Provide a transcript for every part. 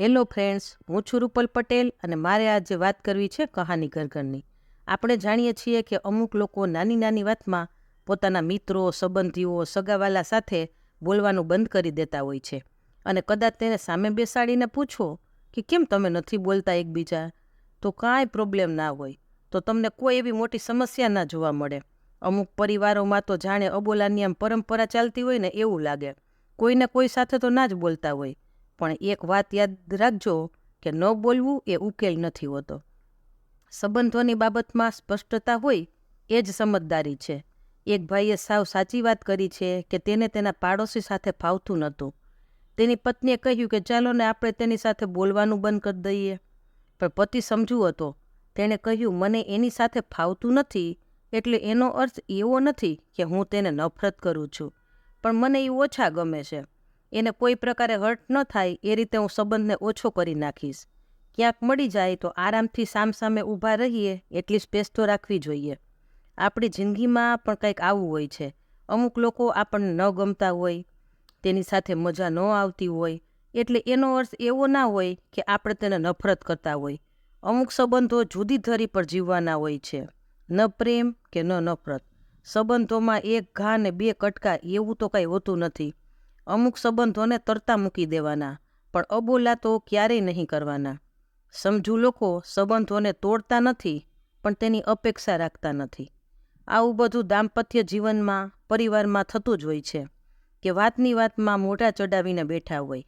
Hello friends, હું છું રૂપલ પટેલ અને મારે આજે વાત કરવી છે કહાની ઘરઘરની આપણે જાણીએ છીએ કે અમુક લોકો નાની નાની વાતમાં પોતાના મિત્રો, સંબંધીઓ, સગાવાલા સાથે બોલવાનું બંધ કરી દેતા હોય છે. અને કદાચ તેને સામે બેસાડીને પૂછો કે કેમ તમે નથી બોલતા એકબીજા? તો કાંઈ પ્રોબ્લેમ ના હોય. તો તમને કોઈ એવી મોટી સમસ્યા ના જોવા મળે. અમુક પરિવારોમાં તો જાણે અબોલાની આમ પરંપરા ચાલતી હોય ને એવું લાગે. કોઈને કોઈ સાથે તો ના જ બોલતા હોય. પણ એક વાત યાદ રાખજો કે ન બોલવું એ ઉકેલ નથી હોતો. સંબંધોની બાબતમાં સ્પષ્ટતા હોય એ જ સમજદારી છે. એક ભાઈએ સાવ સાચી વાત કરી છે કે તેને તેના પાડોશી સાથે ફાવતું નહોતું. તેની પત્નીએ કહ્યું કે ચાલો ને આપણે તેની સાથે બોલવાનું બંધ કરી દઈએ. પણ પતિ સમજુ હતો. તેણે કહ્યું, મને એની સાથે ફાવતું નથી, એટલે એનો અર્થ એવો નથી કે હું તેને નફરત કરું છું. પણ મને એ ઓછા ગમે છે. એને કોઈ પ્રકારે હર્ટ ન થાય, એ રીતે હું સંબંધને ઓછો કરી નાખીશ. ક્યાંક મળી જાય તો આરામથી સામસામે ઊભા રહીએ, એટલી સ્પેસ તો રાખવી જોઈએ. આપણી જિંદગીમાં પણ કંઈક આવું હોય છે. અમુક લોકો આપણને ન ગમતા હોય, તેની સાથે મજા ન આવતી હોય, એટલે એનો અર્થ એવો ના હોય કે આપણે તેને નફરત કરતા હોય. અમુક સંબંધો જુદી ધરી પર જીવવાના હોય છે. ન પ્રેમ કે ન નફરત. સંબંધોમાં એક ઘા ને બે કટકા એવું તો કાંઈ હોતું નથી. અમુક સંબંધોને તરતા મૂકી દેવાના, પણ અબોલા તો ક્યારેય નહીં કરવાના. સમજુ લોકો, સંબંધોને તોડતા નથી, પણ તેની અપેક્ષા રાખતા નથી. આવું બધું દાંપત્ય જીવનમાં, પરિવારમાં થતું જ હોય છે, કે વાતની વાતમાં મોઢા ચડાવીને બેઠા હોય.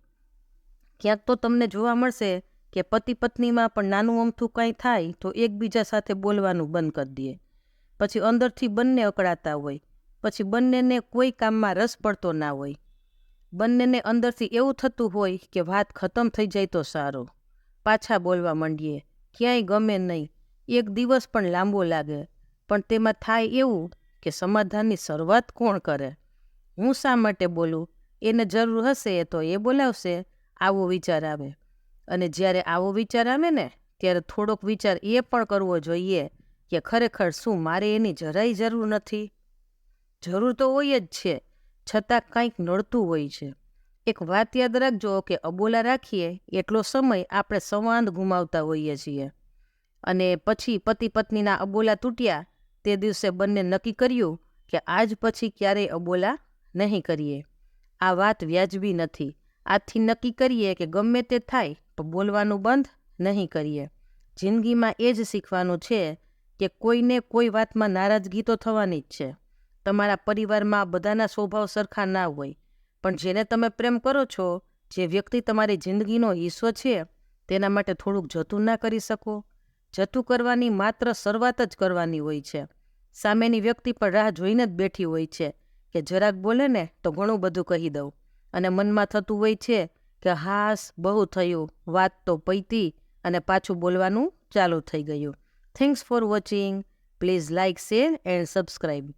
ક્યાંક તો તમને જોવા મળશે કે પતિ પત્નીમાં પણ નાનું અમથું કાંઈ થાય તો એકબીજા સાથે બોલવાનું બંધ કરી દે. પછી અંદરથી બંને અકળાતા હોય, પછી બંનેને કોઈ કામમાં રસ પડતો ના હોય. બંનેને અંદરથી એવું થતું હોય કે વાત ખતમ થઈ જાય તો સારો. પાછા બોલવા માંડીએ. ક્યાંય ગમે નહીં. એક દિવસ પણ લાંબો લાગે. પણ તેમાં થાય એવું કે સમાધાનની શરૂઆત કોણ કરે? હું શા માટે બોલું? એને જરૂર હશે તો એ બોલાવશે. આવો વિચાર આવે. અને જ્યારે આવો વિચાર આવે ને, ત્યારે થોડોક વિચાર એ પણ કરવો જોઈએ કે ખરેખર શું મારે એની જરાય જરૂર નથી? જરૂર તો હોય જ છે. છતાં કંઈક નડતું હોય છે. એક વાત યાદ રાખજો કે અબોલા રાખીએ એટલો સમય આપણે સંવાદ ગુમાવતા હોઈએ છીએ. અને પછી પતિ પત્નીના અબોલા તૂટ્યા તે દિવસે બંને નક્કી કર્યું કે આજ પછી ક્યારેય અબોલા નહીં કરીએ. આ વાત વ્યાજબી નથી. આજથી નક્કી કરીએ કે ગમે તે થાય, પણ બોલવાનું બંધ નહીં કરીએ. જિંદગીમાં એ જ શીખવાનું છે કે કોઈને કોઈ વાતમાં નારાજગી તો થવાની જ છે. તમારા પરિવારમાં બધાના સ્વભાવ સરખા ના હોય. પણ જેને તમે પ્રેમ કરો છો, જે વ્યક્તિ તમારી જિંદગીનો હિસ્સો છે, તેના માટે થોડુંક જતું ના કરી શકો. જતું કરવાની માત્ર શરૂઆત જ કરવાની હોય છે. સામેની વ્યક્તિ પણ રાહ જોઈને જ બેઠી હોય છે કે જરાક બોલે ને તો ઘણું બધું કહી દઉં. અને મનમાં થતું હોય છે કે હાસ, બહુ થયું, વાત તો પૈતી અને પાછું બોલવાનું ચાલુ થઈ ગયું. Thanks for watching please like share and subscribe